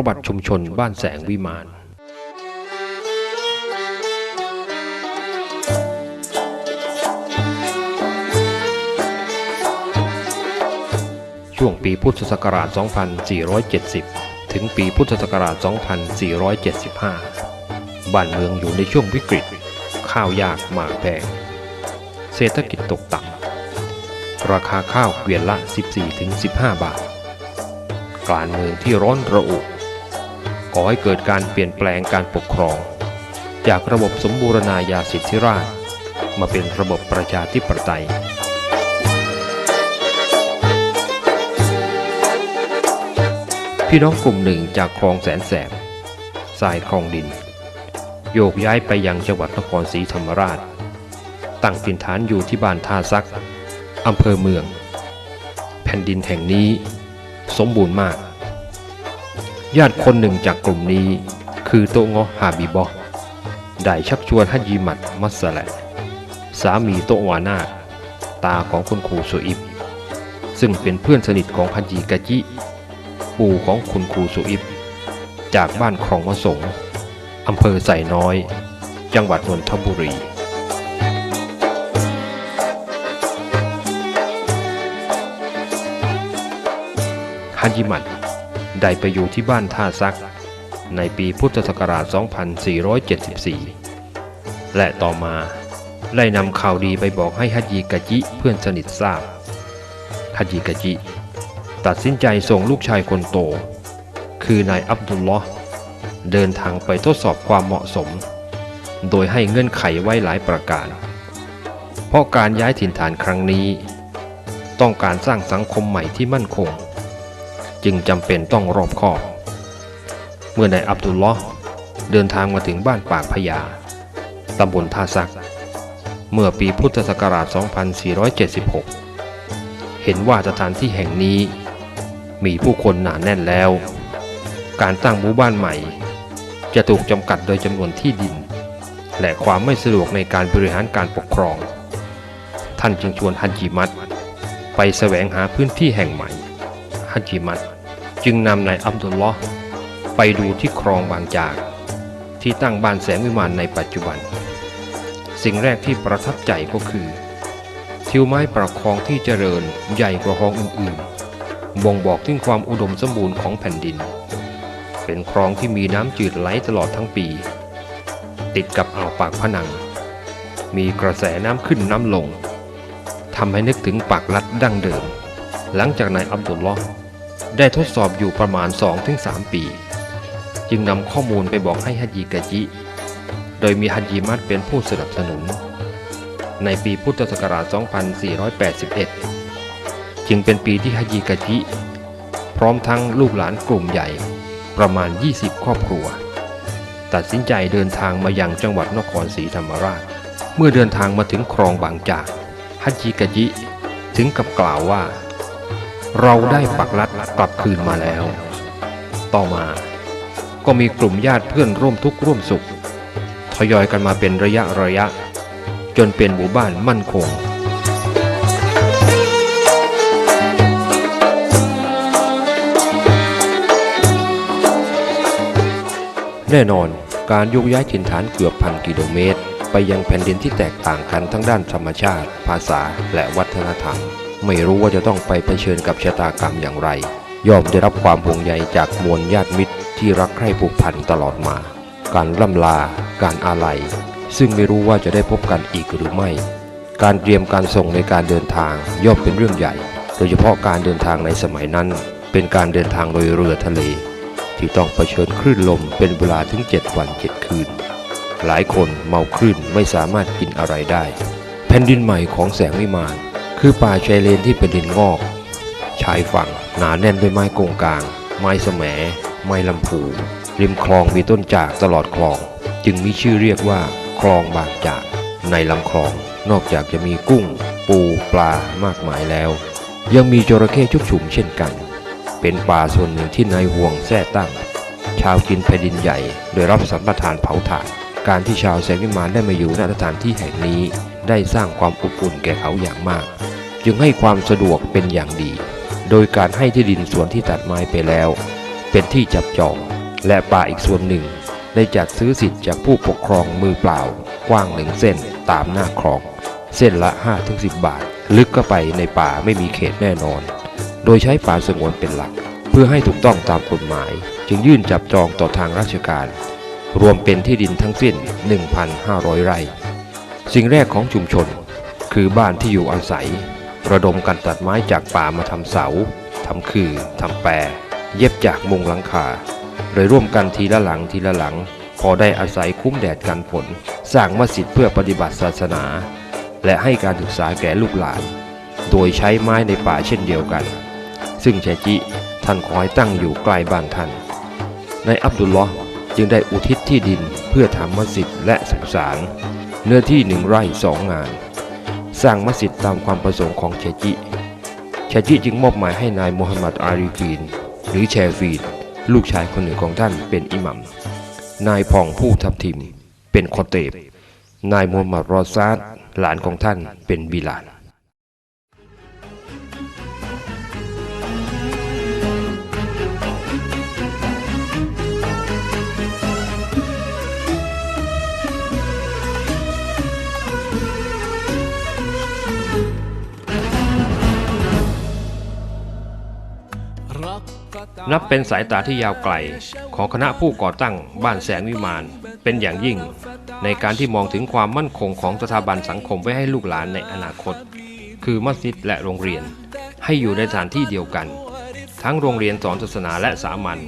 ประวัติชุมชนบ้านแสงวิมานช่วงปีพุทธศักราช 2470 ถึงปีพุทธศักราช 2475 บ้านเมืองอยู่ในช่วงวิกฤต ข้าวยากหมากแพง เศรษฐกิจตกต่ำ ราคาข้าวเกวียนละ 14-15 บาท การเมืองที่ร้อนระอุ ก่อให้เกิดการเปลี่ยนแปลงการปกครอง จากระบบสมบูรณาญาสิทธิราช มาเป็นระบบประชาธิปไตยพี่น้องกลุ่มหนึ่งจากคลองแสนแสบสายคลองดิน โยกย้ายไปยังจังหวัดนครศรีธรรมราช ตั้งถิ่นฐานอยู่ที่บ้านท่าซักอำเภอเมือง แผ่นดินแห่งนี้ สมบูรณ์มาก ญาติคนหนึ่งจากกลุ่มนี้ คือโตงอฮาบิบอได้ชักชวนฮัจยีมัดมัสแลสามีโตวานาตาของคุณครูสุอิบ ซึ่งเป็นเพื่อนสนิทของฮัจยีกะจิ ปู่ของคุณครูสุอิบ จากบ้านคลองมะสงอำเภอไส่น้อย จังหวัดนนทบุรีฮัจิมัด ได้ไปอยู่ที่บ้านท่าซัก ในปีพุทธศักราช 2474 และต่อมาได้นำข่าวดีไปบอกให้ฮัจยีกะจิเพื่อนสนิททราบฮัจยีกะจิ ตัดสินใจส่งลูกชายคนโต คือนายอับดุลลอฮ์เดินทางไปทดสอบความเหมาะสม โดยให้เงื่อนไขไว้หลายประการ เพราะการย้ายถิ่นฐานครั้งนี้ ต้องการสร้างสังคมใหม่ที่มั่นคง จึงจำเป็นต้องรอบคอบ เมื่อนายอับดุลลอฮ์เดินทางมาถึงบ้านปากพญาตำบลท่าซัก เมื่อปีพุทธศักราช 2476 เห็นว่าสถานที่แห่งนี้ มีผู้คนหนาแน่นแล้ว การตั้งหมู่บ้านใหม่ จะถูกจำกัดโดยจำนวนที่ดิน และความไม่สะดวกในการบริหารการปกครอง ท่านจึงชวนฮัจจิมัดไปแสวงหาพื้นที่แห่งใหม่ ฮัจิมัดจึงนำนายอับดุลลอฮ์ไปดูที่คลองบางจาก ที่ตั้งบ้านแสงวิมานในปัจจุบัน สิ่งแรกที่ประทับใจก็คือทิวไม้ประคองที่เจริญใหญ่กว่าคลองอื่นๆ บ่งบอกถึงความอุดมสมบูรณ์ของแผ่นดิน เป็นคลองที่มีน้ำจืดไหลตลอดทั้งปี ติดกับอ่าวปากพนัง มีกระแสน้ำขึ้นน้ำลงทำให้นึกถึงปากลัดดั้งเดิม หลังจากนายอับดุลลอฮ์ ได้ทดสอบอยู่ประมาณ 2-3 ปี จึงนำข้อมูลไปบอกให้ฮัจยีกะจิ โดยมีฮัจยีมัดเป็นผู้สนับสนุน ในปีพุทธศักราช 2481 จึงเป็นปีที่ฮัจยีกะจิ พร้อมทั้งลูกหลานกลุ่มใหญ่ประมาณ 20 ครอบครัว ตัดสินใจเดินทางมายังจังหวัดนครศรีธรรมราช เมื่อเดินทางมาถึงคลองบางจากฮัจยีกะจิถึงกับกล่าวว่า เราได้ปักลัดกลับคืนมาแล้ว ต่อมาก็มีกลุ่มญาติเพื่อนร่วมทุกข์ร่วมสุข ทยอยกันมาเป็นระยะระยะ จนเป็นหมู่บ้านมั่นคงแน่นอนการยกย้ายถิ่นฐานเกือบพันกิโลเมตร ไปยังแผ่นดินที่แตกต่างกันทั้งด้านธรรมชาติ ภาษาและวัฒนธรรม ไม่รู้ว่าจะต้องไปเผชิญกับชะตากรรมอย่างไร ย่อมได้รับความห่วงใยจากมวลญาติมิตรที่รักใคร่ผูกพันตลอดมา การล่ำลา การอาลัย ซึ่งไม่รู้ว่าจะได้พบกันอีกหรือไม่ การเตรียมการส่งในการเดินทางย่อมเป็นเรื่องใหญ่ โดยเฉพาะการเดินทางในสมัยนั้น เป็นการเดินทางโดยเรือทะเล ที่ต้องเผชิญคลื่นลมเป็นเวลาถึง 7 วัน 7 คืน หลายคนเมาคลื่นไม่สามารถกินอะไรได้ แผ่นดินใหม่ของแสงวิมาน คือป่าชายเลนที่เป็นดินงอก ชายฝั่งหนาแน่นด้วยไม้กงกลาง ไม้แสมไม้ลำพูริมคลองมีต้นจากตลอดคลอง จึงมีชื่อเรียกว่าคลองบางจาก ในลำคลองนอกจากจะมีกุ้ง ปูปลามากมายแล้ว ยังมีจระเข้ชุกชุมเช่นกัน เป็นป่าส่วนหนึ่งที่นายห่วงแท้ตั้ง ชาวกินแผ่นดินใหญ่โดยรับสัมปทานเผาถ่านการที่ชาวแสงวิมานได้มาอยู่ณสถานที่แห่งนี้ ได้สร้างความอบอุ่นแก่เขาอย่างมาก จึงให้ความสะดวกเป็นอย่างดี โดยการให้ที่ดินส่วนที่ตัดไม้ไปแล้ว เป็นที่จับจอง และป่าอีกส่วนหนึ่ง ได้จัดซื้อสิทธิ์จากผู้ปกครองมือเปล่า กว้างหนึ่งเส้นตามหน้าคลอง เส้นละ 5-10 บาท ลึกเข้าไปในป่าไม่มีเขตแน่นอน โดยใช้ป่าสงวนเป็นหลัก เพื่อให้ถูกต้องตามกฎหมาย จึงยื่นจับจองต่อทางราชการ รวมเป็นที่ดินทั้งสิ้น 1,500 ไร่ สิ่งแรกของชุมชน คือบ้านที่อยู่อาศัย ระดมกันตัดไม้จากป่ามาทำเสาทำคือทำแปร เย็บจากมุงหลังคาเลยร่วมกันทีละหลังทีละหลัง พอได้อาศัยคุ้มแดดกันฝนสร้างมัสยิดเพื่อปฏิบัติศาสนา และให้การศึกษาแก่ลูกหลาน โดยใช้ไม้ในป่าเช่นเดียวกัน ซึ่งแชจิท่านคอยตั้งอยู่ใกล้บ้านท่านในอับดุลลอฮ์จึงได้อุทิศที่ดินเพื่อทำมัสยิดและสุสานเนื้อที่หนึ่งไร่สองงาน สร้างมัสยิดตามความประสงค์ของเชจิเชจิจึงมอบหมายให้นายมูฮัมหมัดอารีฟีน หรือแชฟีน ลูกชายคนหนึ่งของท่านเป็นอิหมัม นายผ่องผู้ทับทิม เป็นคอเตบ นายมูฮัมหมัดรอซาดหลานของท่านเป็นบิลาน นับเป็นสายตาที่ยาวไกลของคณะผู้ก่อตั้งบ้านแสงวิมานเป็นอย่างยิ่ง ในการที่มองถึงความมั่นคงของสถาบันสังคมไว้ให้ลูกหลานในอนาคต คือมัสยิดและโรงเรียน ให้อยู่ในสถานที่เดียวกัน ทั้งโรงเรียนสอนศาสนาและสามัญ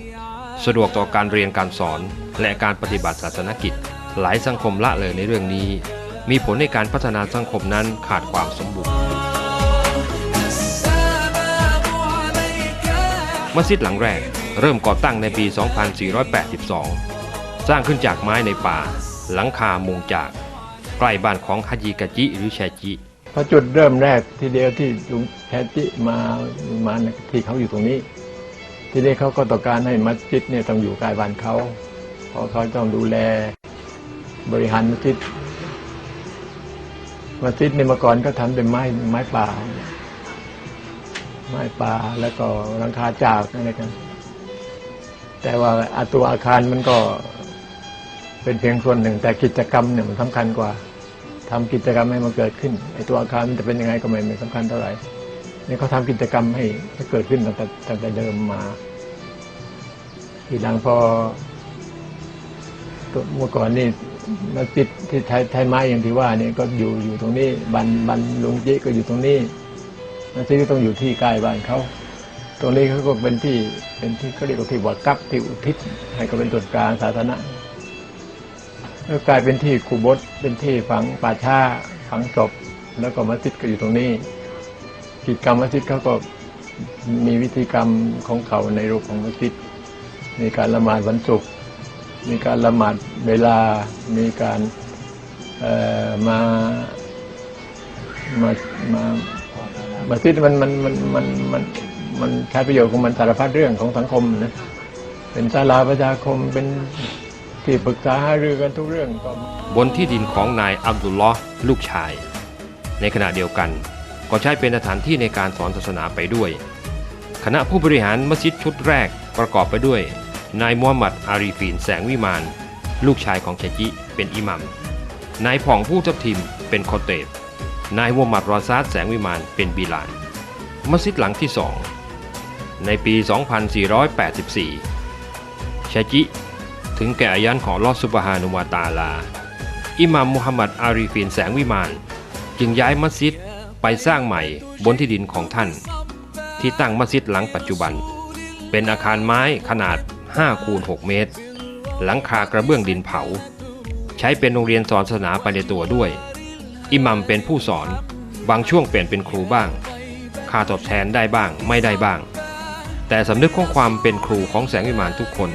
สะดวกต่อการเรียนการสอนและการปฏิบัติศาสนกิจ หลายสังคมละเลยในเรื่องนี้ มีผลในการพัฒนาสังคมนั้นขาดความสมบูรณ์ มัสยิดหลังแรกเริ่มก่อตั้งในปี 2482 สร้างขึ้นจากไม้ในป่า หลังคามุงจาก ใกล้บ้านของฮัจิกะจิหรือแชจิพอจุดเริ่มแรกทีเดียวที่ลุงแพทจิมามาที่เขาอยู่ตรงนี้ ทีนี้เขาก็ต้องการให้มัสยิดเนี่ยต้องอยู่ใกล้บ้านเขาเพราะเขาต้องดูแลบริหารมัสยิดมัสยิดในเมื่อก่อนก็ทำเป็นไม้ไม้ป่า ไม้ป่าแล้วก็หลังคาจากอะไรกัน แต่ว่าอตัวอาคารมันก็เป็นเพียงส่วนหนึ่ง แต่กิจกรรมเนี่ยมันสำคัญกว่าทำกิจกรรมให้มันเกิดขึ้นไอ้ตัวอาคารมันจะเป็นยังไงก็ไม่สำคัญเท่าไหร่นี่เขาทำกิจกรรมให้ให้เกิดขึ้นตั้งแต่ตั้งแต่เดิมมาทีหลังพอตัวเมื่อก่อนนี่มัสยิดที่ไทยไทยไม้อย่างที่ว่านี่ก็อยู่อยู่ตรงนี้ บันบันลุงจิก็อยู่ตรงนี้ มัสยิดก็ต้องอยู่ที่ใกล้บ้านเขาตรงนี้เขาก็เป็นที่เป็นที่เขาเรียกว่าที่วัดกับที่อุทิศให้ก็เป็นส่วนกลางสาธารณะแล้วกลายเป็นที่คูบดเป็นที่ฝังป่าช้าฝังศพแล้วก็มัสยิดก็อยู่ตรงนี้ กิจกรรมมัสยิดเขาก็มีวิธีกรรมของเขาในรูปของมัสยิดมีการละหมาดวันศุกร์มีการละหมาดเวลา มีการมามามา มัสยิดมันมันมันมันมันมันใช้ประโยชน์ของมันสารพัดเรื่องของสังคมนะเป็นศาลาประชาคมเป็นที่ปรึกษาหารือกันทุกเรื่องก็บนที่ดินของนายอับดุลลอฮ์ลูกชาย ในขณะเดียวกันก็ใช้เป็นสถานที่ในการสอนศาสนาไปด้วย คณะผู้บริหารมัสยิดชุดแรกประกอบไปด้วย นายมูฮัมหมัดอารีฟีนแสงวิมาน ลูกชายของเชจิเป็นอิหมัมนายผ่องผู้ทับทิมเป็นคอเตบ นายมูฮัมมัดรอซาดแสงวิมานเป็นบิลาน มัสยิดหลังที่สองในปี 2484เชจิ ถึงแก่อายันของลอสุบฮานุวาตาลา อิหมัมมุฮัมมัดอารีฟินแสงวิมาน จึงย้ายมัสยิดไปสร้างใหม่บนที่ดินของท่าน ที่ตั้งมัสยิดหลังปัจจุบัน เป็นอาคารไม้ขนาด 5 คูณ 6 เมตร หลังคากระเบื้องดินเผา ใช้เป็นโรงเรียนสอนศาสนาไปในตัวด้วย อิหมัมเป็นผู้สอน บางช่วงเปลี่ยนเป็นครูบ้าง ค่าตอบแทนได้บ้างไม่ได้บ้าง แต่สำนึกของความเป็นครูของแสงวิมานทุกคน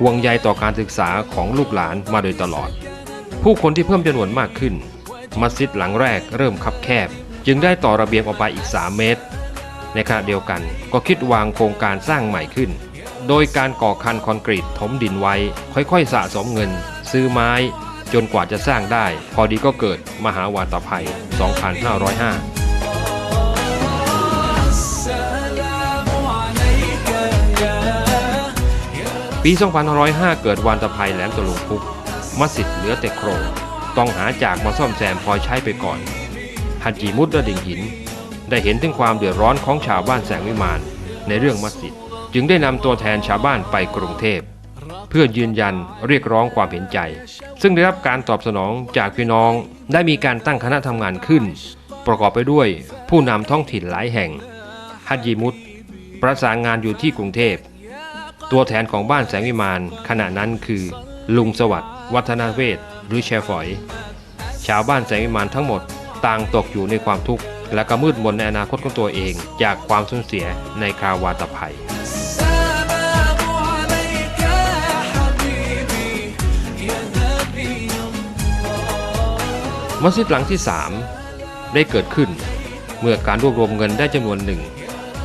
ห่วงใยต่อการศึกษาของลูกหลานมาโดยตลอด ผู้คนที่เพิ่มจำนวนมากขึ้น มัสยิดหลังแรกเริ่มคับแคบ จึงได้ต่อระเบียงออกไปอีก 3 เมตร ในขณะเดียวกันก็คิดวางโครงการสร้างใหม่ขึ้น โดยการก่อคันคอนกรีตถมดินไว้ ค่อยๆสะสมเงิน ซื้อไม้ จนกว่าจะสร้างได้ พอดีก็เกิดมหาวาตภัย 2505ปี 2505 เกิดวานตะไพแหลมตะลุงพุก มัสยิดเหลือแต่โครง ต้องหาจากมาซ่อมแซมพอใช้ไปก่อนฮันจีมุดระดิ่งหิน ได้เห็นถึงความเดือดร้อนของชาวบ้านแสงวิมานในเรื่องมัสยิด จึงได้นำตัวแทนชาวบ้านไปกรุงเทพ เพื่อยืนยันเรียกร้องความเห็นใจ ซึ่งได้รับการตอบสนองจากพี่น้องได้มีการตั้งคณะทำงานขึ้น ประกอบไปด้วยผู้นำท้องถิ่นหลายแห่งฮัจยีมุดประสานงานอยู่ที่กรุงเทพ ตัวแทนของบ้านแสงวิมานขณะนั้นคือ ลุงสวัสดิ์วัฒนาเวศหรือแชฝอย ชาวบ้านแสงวิมานทั้งหมดต่างตกอยู่ในความทุกข์และก็มืดมนในอนาคตของตัวเอง จากความสูญเสียในคราววาตภัย มัสยิดหลังที่ 3 ได้เกิดขึ้น เมื่อการรวบรวมเงินได้จำนวนหนึ่ง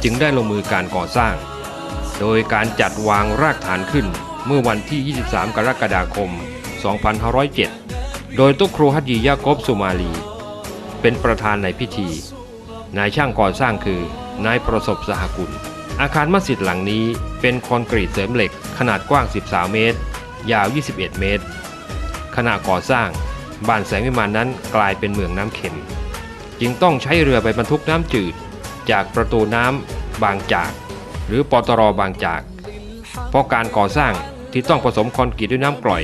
จึงได้ลงมือการก่อสร้าง โดยการจัดวางรากฐานขึ้นเมื่อวันที่ 23 กรกฎาคม 2507 โดยตุกครูฮัจยียากบสุมาลี เป็นประธานในพิธี นายช่างก่อสร้างคือนายประสบสหกุล อาคารมัสยิดหลังนี้เป็นคอนกรีตเสริมเหล็กขนาดกว้าง 13 เมตร ยาว 21 เมตร ขณะก่อสร้าง บ้านแสงวิมานนั้นกลายเป็นเมืองน้ำเค็ม จึงต้องใช้เรือไปบรรทุกน้ำจืด จากประตูน้ำบางจาก หรือปตรบางจาก เพราะการก่อสร้างที่ต้องผสมคอนกรีตด้วยน้ำกร่อย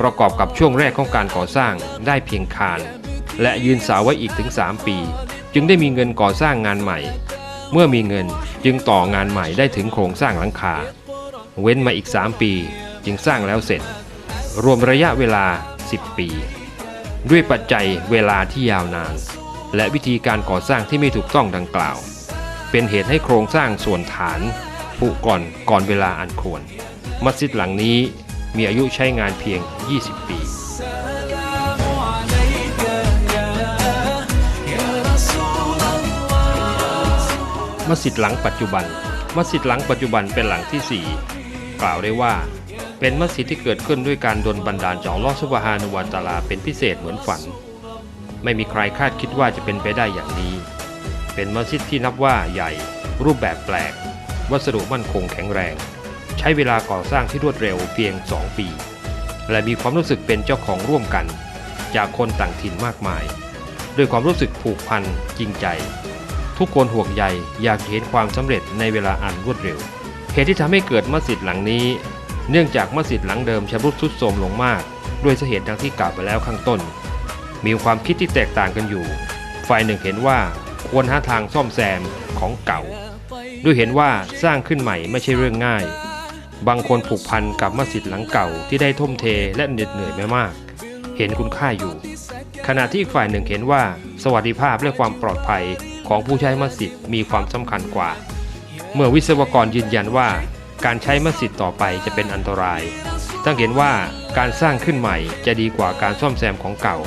ประกอบกับช่วงแรกของการก่อสร้างได้เพียงคาน และยืนเสาไว้อีกถึง 3 ปี จึงได้มีเงินก่อสร้างงานใหม่ เมื่อมีเงินจึงต่องานใหม่ได้ถึงโครงสร้างหลังคา เว้นมาอีก 3 ปี จึงสร้างแล้วเสร็จ รวมระยะเวลา 10 ปี ด้วยปัจจัยเวลาที่ยาวนาน และวิธีการก่อสร้างที่ไม่ถูกต้องดังกล่าว เป็นเหตุให้โครงสร้างส่วนฐานผุก่อนก่อนเวลาอันควร มัสยิดหลังนี้มีอายุใช้งานเพียง 20 ปีมัสยิดหลังปัจจุบัน มัสยิดหลังปัจจุบันเป็นหลังที่ 4 กล่าวได้ว่า เป็นมัสยิดที่เกิดขึ้นด้วยการดลบันดาลจากอัลอฮฺซุบฮานุวาตาลาเป็นพิเศษเหมือนฝัน ไม่มีใครคาดคิดว่าจะเป็นไปได้อย่างนี้ เป็นมัสยิดที่นับว่าใหญ่ รูปแบบแปลก วัสดุมั่นคงแข็งแรง ใช้เวลาก่อสร้างที่รวดเร็วเพียง 2 ปี และมีความรู้สึกเป็นเจ้าของร่วมกัน จากคนต่างถิ่นมากมาย ด้วยความรู้สึกผูกพันจริงใจ ทุกคนห่วงใยอยากเห็นความสำเร็จในเวลาอันรวดเร็วเหตุที่ทำให้เกิดมัสยิดหลังนี้ เนื่องจากมัสยิดหลังเดิมชำรุดทรุดโทรมลงมาก ด้วยสาเหตุดังที่กล่าวไปแล้วข้างต้น มีความคิดที่แตกต่างกันอยู่ ฝ่ายหนึ่งเห็นว่าควรหาทางซ่อมแซมของเก่า ด้วยเห็นว่าสร้างขึ้นใหม่ไม่ใช่เรื่องง่าย บางคนผูกพันกับมัสยิดหลังเก่าที่ได้ทุ่มเทและเหน็ดเหนื่อยมามาก เห็นคุณค่าอยู่ ขณะที่อีกฝ่ายหนึ่งเห็นว่า สวัสดิภาพและความปลอดภัยของผู้ใช้มัสยิดมีความสำคัญกว่า เมื่อวิศวกรยืนยันว่า การใช้มัสยิดต่อไปจะเป็นอันตราย ตั้งเห็นว่าการสร้างขึ้นใหม่จะดีกว่าการซ่อมแซมของเก่า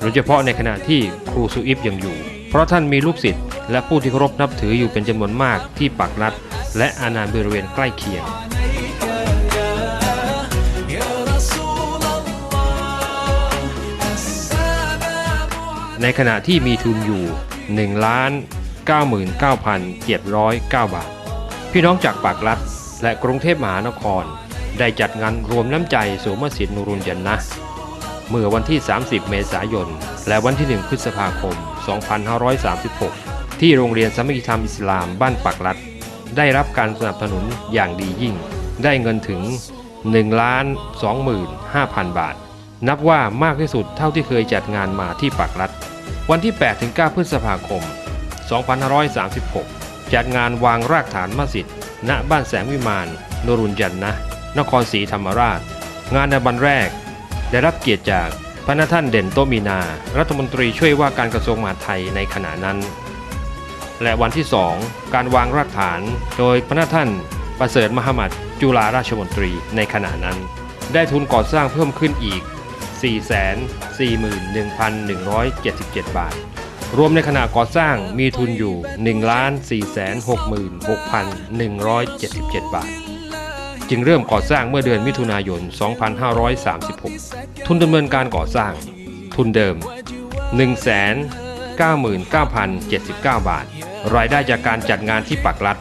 โดยเฉพาะในขณะที่ครูซูอิฟยังอยู่ เพราะท่านมีลูกศิษย์และผู้ที่เคารพนับถืออยู่เป็นจำนวนมากที่ปักนัด และอาณาบริเวณใกล้เคียงในขณะที่มีทุนอยู่ 1 9 9 7 0 9 บาท พี่น้องจากปากรัฐ และกรุงเทพมหานคร ได้จัดงานรวมน้ำใจสู่มัสยิดนูรุนยันนะเมื่อวันที่ 30 เมษายน และวันที่ 1 พฤษภาคม 2536 ที่โรงเรียนสมัคคีธรรมอิสลามบ้านปากรัฐได้รับการสนับสนุนอย่างดียิ่ง ได้เงินถึง 1 ล้าน 25,000 บาท นับว่ามากที่สุดเท่าที่เคยจัดงานมาที่ปากรัฐวันที่ 8-9 พฤษภาคม 2536 จัดงานวางรากฐานมัสยิด ณ บ้านแสงวิมานนรุนจันนะ นครศรีธรรมราช งานในวันแรก ได้รับเกียรติจากพระนท่านเด่นโตมีนา รัฐมนตรีช่วยว่าการกระทรวงมหาดไทยในขณะนั้น และวันที่2การวางรากฐานโดยพระนท่านประเสริฐมหมัดจุฬาราชมนตรีในขณะนั้น ได้ทุนก่อสร้างเพิ่มขึ้นอีก 441,177 บาท รวมในขณะก่อสร้างมีทุนอยู่ 1,466,177 บาท จึงเริ่มก่อสร้างเมื่อเดือนมิถุนายน 2536 ทุนดำเนินการก่อสร้าง ทุนเดิม 199,079 บาท รายได้จากการจัดงานที่ปักรัฐ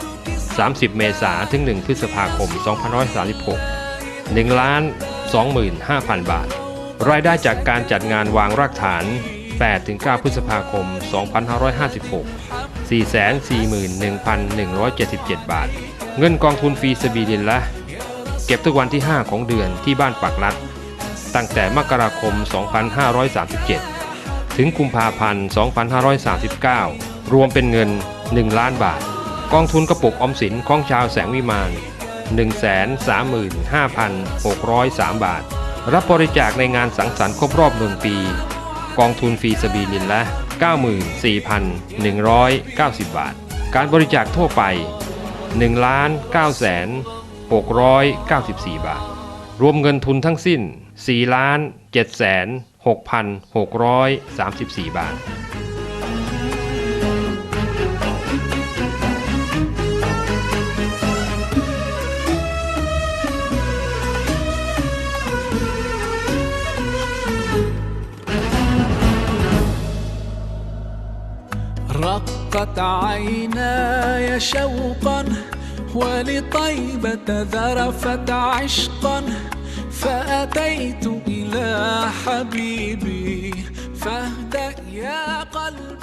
30 เมษายนถึง 1 พฤษภาคม 2536 1 ล้าน 25,000 บาท รายได้จากการจัดงานวางรากฐาน 8-9 พฤษภาคม 2556 441,177 บาท เงินกองทุนฟรีสบีเดนละ เก็บทุกวันที่ 5 ของเดือนที่บ้านปากลัด ตั้งแต่มกราคม 2537 ถึงกุมภาพันธ์ 2539 รวมเป็นเงิน 1 ล้านบาท กองทุนกระปุกออมสินของชาวแสงวิมาน 135,603 บาท รับบริจาคในงานสังสรรค์ครบรอบ1ปี กองทุนฟรีสบีลินละ 94,190 บาท การบริจาคทั่วไป 1,9694 บาท รวมเงินทุนทั้งสิ้น 4,76,634 บาท رقت عيناي شوقا ولطيبة ذرفت عشقا. فأتيت إلى حبيبي فاهدأ يا قلب ورف